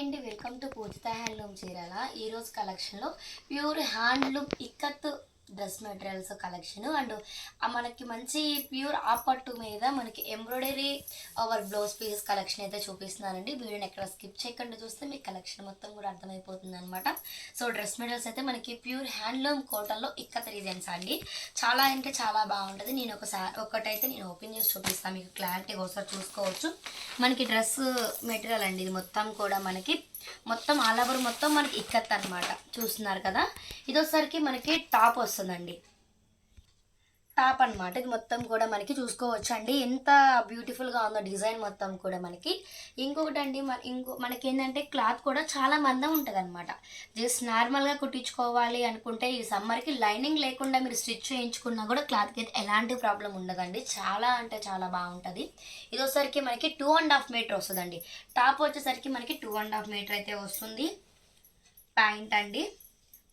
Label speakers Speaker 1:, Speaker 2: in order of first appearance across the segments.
Speaker 1: అండి. Welcome to Pujitha handloom Chirala ఈరోజు కలెక్షన్లో pure handloom ikat dress materials collection. And మనకి మంచి ప్యూర్ ఆపట్టు మీద మనకి embroidery over blouse pieces collection అయితే చూపిస్తున్నానండి వీడియోని ఎక్కడ స్కిప్ చేయకుండా చూస్తే మీకు కలెక్షన్ మొత్తం కూడా అర్థమైపోతుంది అనమాట సో డ్రెస్ మెటీరియల్స్ అయితే మనకి ప్యూర్ హ్యాండ్లూమ్ కోటన్లో ఇక్కత రీజన్స్ అండి. చాలా అంటే చాలా బాగుంటుంది. నేను ఒకసారి ఒకటైతే నేను ఓపెన్ చేసి చూపిస్తాను. మీకు క్లారిటీగా ఒకసారి చూసుకోవచ్చు. మనకి డ్రెస్ మెటీరియల్ అండి. ఇది మొత్తం కూడా మనకి మొత్తం ఆల్ ఓవర్ మొత్తం మనకి ఇక్కత్ అనమాట చూస్తున్నారు కదా? ఇదోసరికి మనకి టాప్ వస్తుందండి. టాప్ అనమాట ఇది మొత్తం కూడా మనకి చూసుకోవచ్చు అండి ఎంత బ్యూటిఫుల్గా ఉందో డిజైన్ మొత్తం కూడా మనకి. ఇంకొకటి అండి మన ఇంకో మనకి ఏంటంటే క్లాత్ కూడా చాలా మందం ఉంటుంది అనమాట జస్ట్ నార్మల్గా కుట్టించుకోవాలి అనుకుంటే ఈ సమ్మర్కి లైనింగ్ లేకుండా మీరు స్టిచ్ చేయించుకున్నా కూడా క్లాత్కి అయితే ఎలాంటి ప్రాబ్లం ఉండదండి. చాలా అంటే చాలా బాగుంటుంది. ఇది వచ్చేసరికి మనకి టూ అండ్ హాఫ్ మీటర్ వస్తుందండి. టాప్ వచ్చేసరికి మనకి టూ అండ్ హాఫ్ మీటర్ అయితే వస్తుంది. ప్యాంట్ అండి.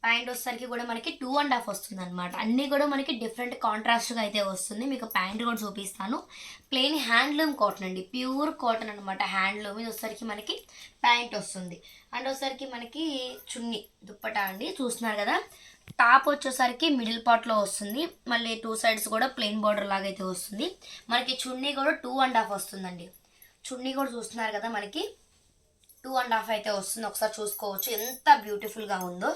Speaker 1: ప్యాంట్ వచ్చేసరికి కూడా మనకి టూ అండ్ హాఫ్ వస్తుంది అనమాట అన్నీ కూడా మనకి డిఫరెంట్ కాంట్రాస్ట్గా అయితే వస్తుంది. మీకు ప్యాంట్ కూడా చూపిస్తాను. ప్లెయిన్ హ్యాండ్లూమ్ కాటన్ అండి. ప్యూర్ కాటన్ అనమాట హ్యాండ్లూమ్ ఇది వచ్చేసరికి మనకి ప్యాంట్ వస్తుంది. అండ్ వచ్చేసరికి మనకి చున్నీ దుప్పటా అండి. చూస్తున్నారు కదా? టాప్ వచ్చేసరికి మిడిల్ పార్ట్లో వస్తుంది. మళ్ళీ టూ సైడ్స్ కూడా ప్లెయిన్ బార్డర్ లాగా అయితే వస్తుంది. మనకి చున్నీ కూడా టూ అండ్ హాఫ్ వస్తుందండి. చున్నీ కూడా చూస్తున్నారు కదా మనకి? టూ అండ్ హాఫ్ అయితే వస్తుంది. ఒకసారి చూసుకోవచ్చు. ఎంత బ్యూటిఫుల్గా ఉందో.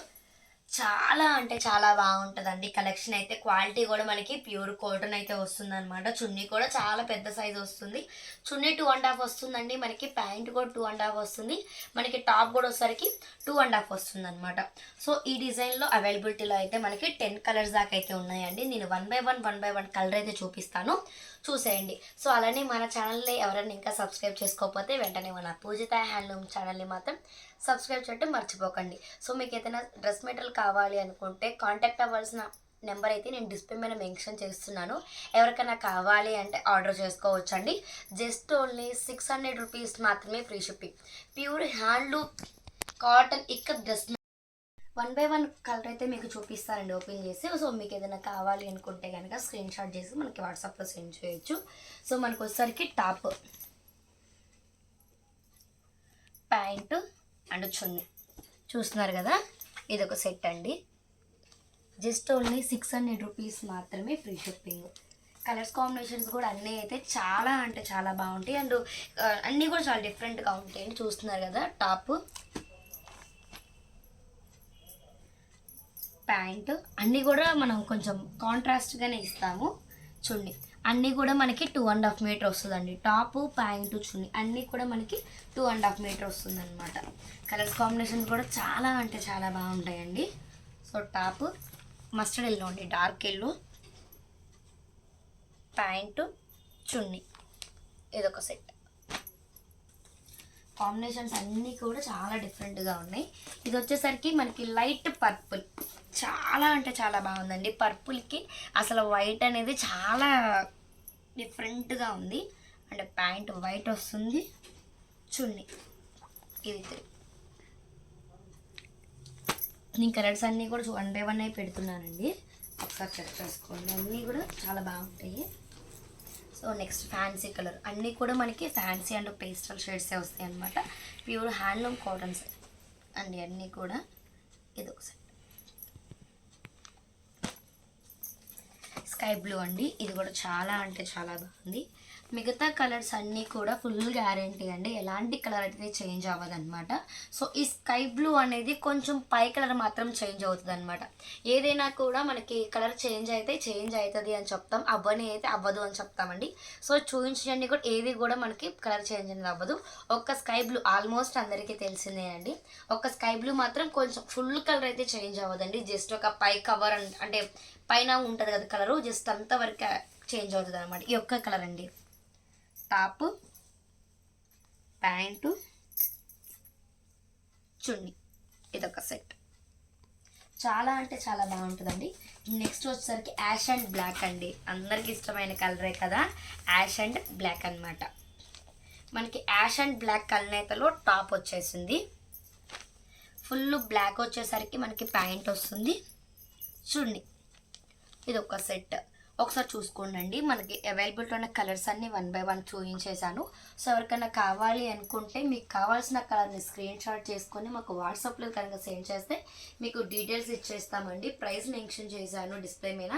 Speaker 1: చాలా అంటే చాలా బాగుంటుందండి. కలెక్షన్ అయితే క్వాలిటీ కూడా మనకి ప్యూర్ కాటన్ అయితే వస్తుంది అనమాట చున్నీ కూడా చాలా పెద్ద సైజ్ వస్తుంది. చున్నీ టూ అండ్ హాఫ్ వస్తుందండి. మనకి ప్యాంట్ కూడా టూ అండ్ హాఫ్ వస్తుంది. మనకి టాప్ కూడా వచ్చేసరికి టూ అండ్ హాఫ్ వస్తుంది అనమాట సో ఈ డిజైన్లో అవైలబిలిటీలో అయితే మనకి టెన్ కలర్స్ దాకా అయితే ఉన్నాయండి. నేను one by one one by one colour అయితే చూపిస్తాను. చూసేయండి. సో అలానే మన ఛానల్ని ఎవరైనా ఇంకా సబ్స్క్రైబ్ చేసుకోకపోతే వెంటనే మన పూజిత హ్యాండ్లూమ్ ఛానల్ని మాత్రం సబ్స్క్రైబ్ చేయడం మర్చిపోకండి. సో మీకు ఏదైనా డ్రెస్ మెటీరియల్ కావాలి అనుకుంటే కాంటాక్ట్ అవ్వాల్సిన నెంబర్ అయితే నేను డిస్ప్లే మీద మెన్షన్ చేస్తున్నాను. ఎవరికైనా కావాలి అంటే ఆర్డర్ చేసుకోవచ్చు అండి just only six hundred rupees మాత్రమే free shipping. Pure handloom cotton ఇక్క dress one by one colour అయితే మీకు చూపిస్తానండి ఓపెన్ చేసి. సో మీకు ఏదైనా కావాలి అనుకుంటే కనుక స్క్రీన్ షాట్ చేసి మనకి వాట్సాప్లో సెండ్ చేయొచ్చు. సో మనకు వచ్చేసరికి టాప్ ప్యాంటు అండ్ చున్నీ. చూస్తున్నారు కదా? ఇది ఒక సెట్ అండి. Just only six hundred rupees మాత్రమే ఫ్రీ షిప్పింగ్. కలర్స్ కాంబినేషన్స్ కూడా అన్నీ అయితే చాలా అంటే చాలా బాగుంటాయి. అండ్ అన్నీ కూడా చాలా డిఫరెంట్గా ఉంటాయి చూస్తున్నారు కదా? Top pant. అన్నీ కూడా మనం కొంచెం కాంట్రాస్ట్గానే ఇస్తాము. చున్నీ. అన్నీ కూడా మనకి టూ అండ్ హాఫ్ మీటర్ వస్తుందండి. టాప్ ప్యాంటు చున్నీ. అన్నీ కూడా మనకి టూ అండ్ హాఫ్ మీటర్ వస్తుంది అనమాట కలర్స్ కాంబినేషన్ కూడా చాలా అంటే చాలా బాగుంటాయండి. సో టాప్ మస్టర్డ్ ఎల్లో అండి. డార్క్ ఎల్లో ప్యాంటు చున్నీ. ఇదొక సెట్ కాంబినేషన్స్ అన్నీ కూడా చాలా డిఫరెంట్గా ఉన్నాయి. ఇది వచ్చేసరికి మనకి లైట్ పర్పుల్ చాలా అంటే చాలా బాగుందండి. పర్పుల్కి అసలు వైట్ అనేది చాలా డిఫరెంట్గా ఉంది. అంటే ప్యాంట్ వైట్ వస్తుంది. చున్నీ. ఇది త్రీ నేను కలర్స్ అన్నీ కూడా వన్ బై వన్ అయి పెడుతున్నానండి. ఒకసారి చెక్ చేసుకోండి. అన్నీ కూడా చాలా బాగుంటాయి. So next fancy colour. అన్నీ కూడా మనకి ఫ్యాన్సీ అండ్ పేస్టల్ షేడ్సే వస్తాయి అనమాట ప్యూర్ హ్యాండ్లూమ్ కాటన్స్ అండి అన్నీ కూడా. ఇది ఒకసారి స్కై బ్లూ అండి. ఇది కూడా చాలా అంటే చాలా బాగుంది. మిగతా కలర్స్ అన్నీ కూడా ఫుల్ గ్యారంటీ అండి. ఎలాంటి కలర్ అయితే చేంజ్ అవ్వదు అనమాట సో ఈ స్కై బ్లూ అనేది కొంచెం పై కలర్ మాత్రం చేంజ్ అవుతుంది అనమాట ఏదైనా కూడా మనకి కలర్ చేంజ్ అయితే చేంజ్ అవుతుంది అని చెప్తాం. అవ్వని అయితే అవ్వదు అని చెప్తామండి. సో చూపించండి కూడా. ఏది కూడా మనకి కలర్ చేంజ్ అనేది అవ్వదు. ఒక్క స్కై బ్లూ ఆల్మోస్ట్ అందరికీ తెలిసిందేనండి ఒక్క స్కై బ్లూ మాత్రం కొంచెం ఫుల్ కలర్ అయితే చేంజ్ అవ్వదండి. జస్ట్ ఒక పై కవర్ అంటే పైన ఉంటుంది కదా కలరు జస్ట్ అంతవరకు చేంజ్ అవుతుంది అనమాట ఈ ఒక్క కలర్ అండి. టాప్ ప్యాంటు చున్నీ. ఇదొక సెట్. చాలా అంటే చాలా బాగుంటుందండి. నెక్స్ట్ వచ్చేసరికి యాష్ అండ్ బ్లాక్ అండి. అందరికి ఇష్టమైన కలరే కదా యాష్ అండ్ బ్లాక్ అనమాట మనకి యాష్ అండ్ బ్లాక్ కలనేతలో టాప్ వచ్చేసింది. ఫుల్ బ్లాక్ వచ్చేసరికి మనకి ప్యాంట్ వస్తుంది. చున్నీ. ఇది ఒక సెట్. ఒకసారి చూసుకోండి మనకి అవైలబిలిటీ ఉన్న కలర్స్ అన్ని వన్ బై వన్ చూపించేశాను. సో ఎవరికైనా కావాలి అనుకుంటే మీకు కావాల్సిన కలర్ని స్క్రీన్ షాట్ చేసుకొని మాకు వాట్సాప్లో కనుక సెండ్ చేస్తే మీకు డీటెయిల్స్ ఇచ్చేస్తామండి. ప్రైస్ మెన్షన్ చేశాను డిస్ప్లే మీద.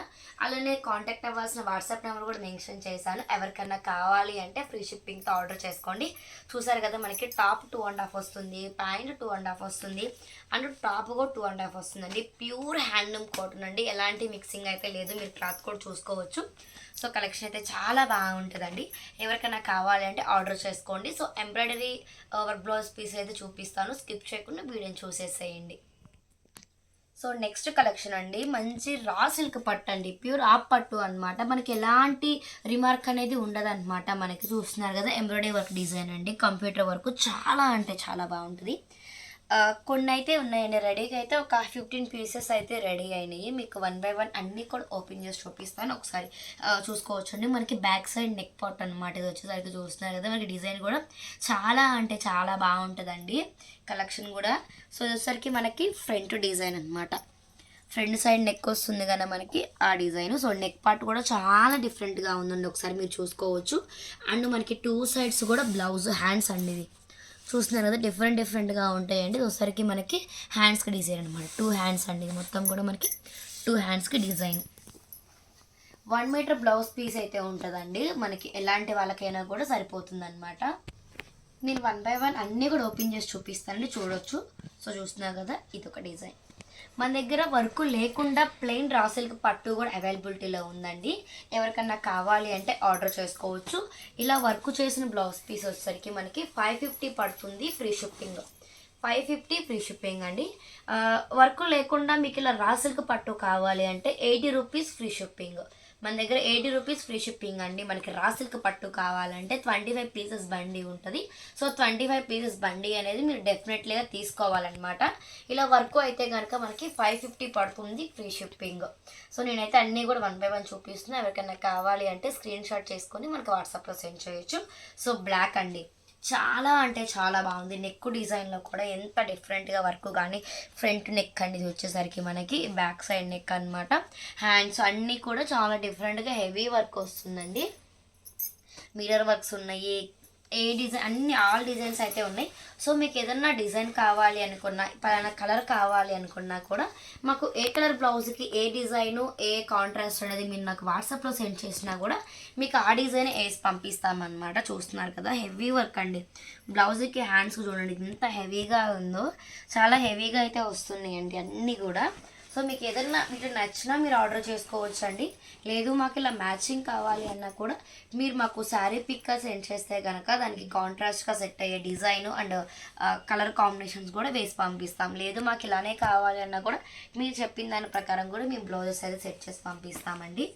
Speaker 1: అలానే కాంటాక్ట్ అవ్వాల్సిన వాట్సాప్ నెంబర్ కూడా మెన్షన్ చేశాను. ఎవరికైనా కావాలి అంటే ఫ్రీ షిప్పింగ్తో ఆర్డర్ చేసుకోండి. చూసారు కదా మనకి టాప్ టూ అండ్ హాఫ్ వస్తుంది. ప్యాంట్ టూ అండ్ హాఫ్ వస్తుంది. అండ్ టాప్ కూడా టూ అండ్ హాఫ్ వస్తుందండి. ప్యూర్ హ్యాండ్లూమ్ కాటన్ అండి. ఎలాంటి మిక్సింగ్ అయితే లేదు. మీరు క్లాత్ కూడా చూసుకోవచ్చు. సో కలెక్షన్ అయితే చాలా బాగుంటుందండి. ఎవరికైనా కావాలి అంటే ఆర్డర్ చేసుకోండి. So embroidery work blouse piece అయితే చూపిస్తాను. స్కిప్ చేయకుండా వీడియోని చూసేసేయండి. సో నెక్స్ట్ కలెక్షన్ అండి. మంచి రా సిల్క్ పట్టు అండి. ప్యూర్ ఆ పట్టు అనమాట మనకి ఎలాంటి రిమార్క్ అనేది ఉండదన్నమాట. మనకి చూస్తున్నారు కదా ఎంబ్రాయిడరీ వర్క్ డిజైన్ అండి. కంప్యూటర్ వర్క్ చాలా అంటే చాలా బాగుంటుంది. కొన్ని అయితే ఉన్నాయండి. రెడీగా అయితే ఒక ఫిఫ్టీన్ పీసెస్ అయితే రెడీ అయినాయి మీకు వన్ బై వన్ అన్నీ కూడా ఓపెన్ చేసి చూపిస్తాను. ఒకసారి చూసుకోవచ్చండి. మనకి బ్యాక్ సైడ్ నెక్ పాట్ అనమాట ఇది వచ్చేసరికి చూస్తున్నారు కదా మనకి డిజైన్ కూడా చాలా అంటే చాలా బాగుంటుందండి. కలెక్షన్ కూడా. సో ఇది వచ్చేసరికి మనకి ఫ్రంట్ డిజైన్ అనమాట ఫ్రంట్ సైడ్ నెక్ వస్తుంది కదా మనకి ఆ డిజైన్ సో నెక్ పార్ట్ కూడా చాలా డిఫరెంట్గా ఉందండి. ఒకసారి మీరు చూసుకోవచ్చు. అండ్ మనకి టూ సైడ్స్ కూడా బ్లౌజ్ హ్యాండ్స్ అండి ఇది. చూస్తున్నారు కదా డిఫరెంట్ డిఫరెంట్గా ఉంటాయండి ఒకసారికి వచ్చేసరికి మనకి హ్యాండ్స్కి డిజైన్ అనమాట టూ హ్యాండ్స్ అండి. మొత్తం కూడా మనకి టూ హ్యాండ్స్కి design one meter blouse piece అయితే ఉంటుందండి. మనకి ఎలాంటి వాళ్ళకైనా కూడా సరిపోతుంది అనమాట నేను వన్ బై వన్ అన్నీ కూడా ఓపెన్ చేసి చూపిస్తానండి. చూడొచ్చు. సో చూస్తున్నారు కదా ఇది ఒక డిజైన్ మన దగ్గర వర్క్ లేకుండా ప్లెయిన్ రాసిల్క్ పట్టు కూడా అవైలబిలిటీలో ఉందండి. ఎవరికన్నా కావాలి అంటే ఆర్డర్ చేసుకోవచ్చు. ఇలా వర్క్ చేసిన బ్లౌజ్ పీస్ వచ్చేసరికి మనకి ఫైవ్ ఫిఫ్టీ పడుతుంది free shipping. Five fifty free shipping అండి. వర్క్ లేకుండా మీకు ఇలా రాసిల్క్ పట్టు కావాలి అంటే ఎయిటీ రూపీస్ ఫ్రీ షిప్పింగ్. మన దగ్గర ఎయిటీ రూపీస్ ఫ్రీ షిప్పింగ్ అండి. మనకి రాసిల్క్ పట్టు కావాలంటే ట్వంటీ ఫైవ్ పీసెస్ బండి ఉంటుంది. సో ట్వంటీ ఫైవ్ పీసెస్ బండి అనేది మీరు డెఫినెట్లీగా తీసుకోవాలన్నమాట. ఇలా వర్క్ అయితే కనుక మనకి ఫైవ్ ఫిఫ్టీ పడుతుంది ఫ్రీ షిప్పింగ్. సో నేనైతే అన్నీ కూడా వన్ బై వన్ చూపిస్తున్నాను ఎవరికైనా కావాలి అంటే స్క్రీన్ షాట్ చేసుకొని మనకి వాట్సాప్లో సెండ్ చేయొచ్చు. సో బ్లాక్ అండి. చాలా అంటే చాలా బాగుంది. నెక్ డిజైన్లో కూడా ఎంత డిఫరెంట్గా వర్క్ కానీ ఫ్రంట్ నెక్ అండి ఇది వచ్చేసరికి మనకి బ్యాక్ సైడ్ నెక్ అన్నమాట. హ్యాండ్స్ అన్నీ కూడా చాలా డిఫరెంట్గా హెవీ వర్క్ వస్తుందండి. మిర్రర్ వర్క్స్ ఉన్నాయి ఏ డిజైన్ అన్ని ఆల్ డిజైన్స్ అయితే ఉన్నాయి. సో మీకు ఏదన్నా డిజైన్ కావాలి అనుకున్నా పలానా కలర్ కావాలి అనుకున్నా కూడా మాకు ఏ కలర్ బ్లౌజ్కి ఏ డిజైను ఏ కాంట్రాస్ట్ అనేది మీరు నాకు వాట్సాప్లో సెండ్ చేసినా కూడా మీకు ఆ డిజైన్ వేసి పంపిస్తామన్నమాట. చూస్తున్నారు కదా హెవీ వర్క్ అండి. బ్లౌజ్కి హ్యాండ్స్ చూడండి ఎంత హెవీగా ఉందో చాలా హెవీగా అయితే వస్తున్నాయండి అన్నీ కూడా. సో మీకు ఏదైనా మీకు నచ్చినా మీరు ఆర్డర్ చేసుకోవచ్చు అండి లేదు మాకు ఇలా మ్యాచింగ్ కావాలి అన్నా కూడా మీరు మాకు శారీ పిక్గా సెండ్ చేస్తే కనుక దానికి కాంట్రాస్ట్గా సెట్ అయ్యే డిజైన్ అండ్ కలర్ కాంబినేషన్స్ కూడా వేసి పంపిస్తాం. లేదు మాకు ఇలానే కావాలి అన్నా కూడా మీరు చెప్పిన దాని ప్రకారం కూడా మేము బ్లౌజెస్ అయితే సెట్ చేసి పంపిస్తామండి.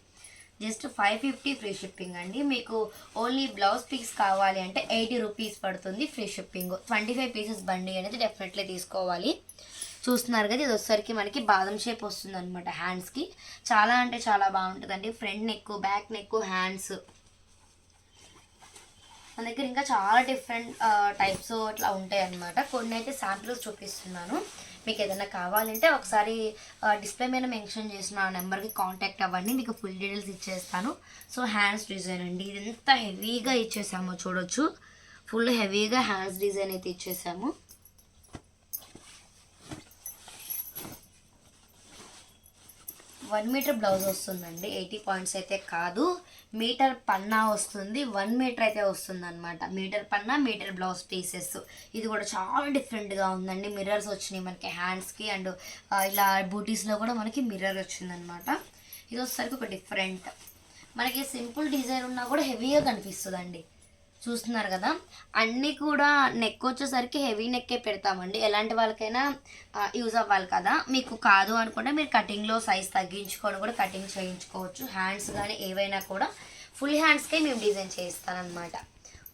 Speaker 1: Just five fifty free shipping అండి. మీకు ఓన్లీ బ్లౌజ్ పీస్ కావాలి అంటే ఎయిటీ రూపీస్ పడుతుంది free shipping. Twenty five pieces బండి అనేది డెఫినెట్లీ తీసుకోవాలి. చూస్తున్నారు కదా ఇది వచ్చేసరికి మనకి బాదం షేప్ వస్తుంది అనమాట హ్యాండ్స్కి చాలా అంటే చాలా బాగుంటుందండి. Front neck back neck hands మన దగ్గర ఇంకా చాలా డిఫరెంట్ టైప్స్ అట్లా ఉంటాయి అన్నమాట కొన్ని అయితే శాంపిల్స్ చూపిస్తున్నాను. మీకు ఏదైనా కావాలంటే ఒకసారి డిస్ప్లే మీద మెన్షన్ చేసిన నెంబర్కి కాంటాక్ట్ అవ్వండి. మీకు ఫుల్ డీటెయిల్స్ ఇచ్చేస్తాను. సో హ్యాండ్స్ డిజైన్ అండి. ఇది ఎంత హెవీగా ఇచ్చేసామో చూడొచ్చు. ఫుల్ హెవీగా హ్యాండ్స్ డిజైన్ అయితే ఇచ్చేసాము. వన్ మీటర్ బ్లౌజ్ వస్తుందండి. ఎయిటీ పాయింట్స్ అయితే కాదు. మీటర్ పన్నా వస్తుంది. వన్ మీటర్ అయితే వస్తుంది అనమాట మీటర్ పన్నా మీటర్ బ్లౌజ్ పీసెస్. ఇది కూడా చాలా డిఫరెంట్గా ఉందండి. మిర్రర్స్ వచ్చినాయి మనకి హ్యాండ్స్కి అండ్ ఇలా బూటీస్లో కూడా మనకి మిర్రర్ వచ్చిందనమాట ఇది వచ్చేసరికి ఒక డిఫరెంట్ మనకి సింపుల్ డిజైన్ ఉన్నా కూడా హెవీగా కనిపిస్తుందండి. చూస్తున్నారు కదా అన్నీ కూడా నెక్ వచ్చేసరికి హెవీ నెక్కే పెడతామండి. ఎలాంటి వాళ్ళకైనా యూజ్ అవ్వాలి కదా. మీకు కాదు అనుకుంటే మీరు కటింగ్లో సైజ్ తగ్గించుకొని కూడా కటింగ్ చేయించుకోవచ్చు. హ్యాండ్స్ కానీ ఏవైనా కూడా ఫుల్ హ్యాండ్స్కే మేము డిజైన్ చేస్తానన్నమాట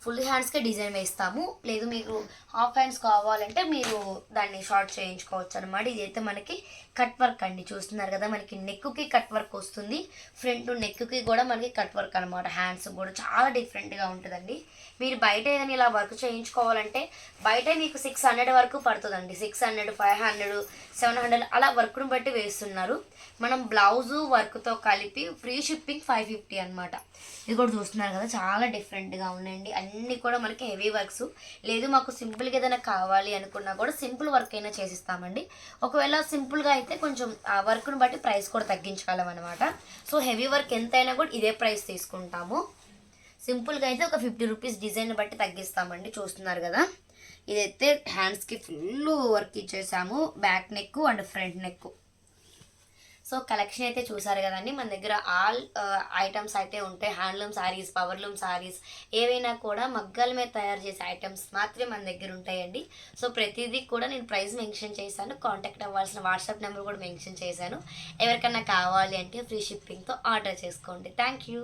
Speaker 1: ఫుల్ హ్యాండ్స్కే డిజైన్ వేస్తాము. లేదు మీకు హాఫ్ హ్యాండ్స్ కావాలంటే మీరు దాన్ని షార్ట్ చేయించుకోవచ్చు అనమాట ఇదైతే మనకి కట్ వర్క్ అండి. చూస్తున్నారు కదా మనకి నెక్కి కట్ వర్క్ వస్తుంది. ఫ్రంట్ నెక్కి కూడా మనకి కట్ వర్క్ అనమాట హ్యాండ్స్ కూడా చాలా డిఫరెంట్గా ఉంటుందండి. మీరు బయట ఏదైనా ఇలా వర్క్ చేయించుకోవాలంటే బయట మీకు సిక్స్ హండ్రెడ్ వరకు పడుతుందండి. Six hundred five hundred seven hundred అలా వర్క్ను బట్టి వేస్తున్నారు. మనం బ్లౌజు వర్క్తో కలిపి ఫ్రీ షిప్పింగ్ ఫైవ్ ఫిఫ్టీ అనమాట ఇది కూడా చూస్తున్నారు కదా చాలా డిఫరెంట్గా ఉన్నాయండి. అన్ని కూడా మనకి హెవీ వర్క్స్. లేదు మాకు సింపుల్గా ఏదైనా కావాలి అనుకున్నా కూడా సింపుల్ వర్క్ అయినా చేసిస్తామండి. ఒకవేళ సింపుల్గా అయితే కొంచెం ఆ వర్క్ను బట్టి ప్రైస్ కూడా తగ్గించగలమన్నమాట సో హెవీ వర్క్ ఎంతైనా కూడా ఇదే ప్రైస్ తీసుకుంటాము. సింపుల్గా అయితే ఒక ఫిఫ్టీ రూపీస్ డిజైన్ బట్టి తగ్గిస్తామండి చూస్తున్నారు కదా. ఇదైతే హ్యాండ్స్కి full work ఇచ్చేసాము. Back neck and front neck. So collection అయితే చూసారు కదండి. మన దగ్గర ఆల్ ఐటమ్స్ అయితే ఉంటాయి. హ్యాండ్లూమ్ శారీస్ పవర్లూమ్ శారీస్ ఏవైనా కూడా మగ్గాల మీద తయారు చేసే ఐటమ్స్ మాత్రమే మన దగ్గర ఉంటాయండి. సో ప్రతిదీ కూడా నేను ప్రైస్ మెన్షన్ చేశాను. కాంటాక్ట్ అవ్వాల్సిన వాట్సాప్ నెంబర్ కూడా మెన్షన్ చేశాను. ఎవరికైనా కావాలి అంటే ఫ్రీ షిప్పింగ్తో ఆర్డర్ చేసుకోండి. Thank you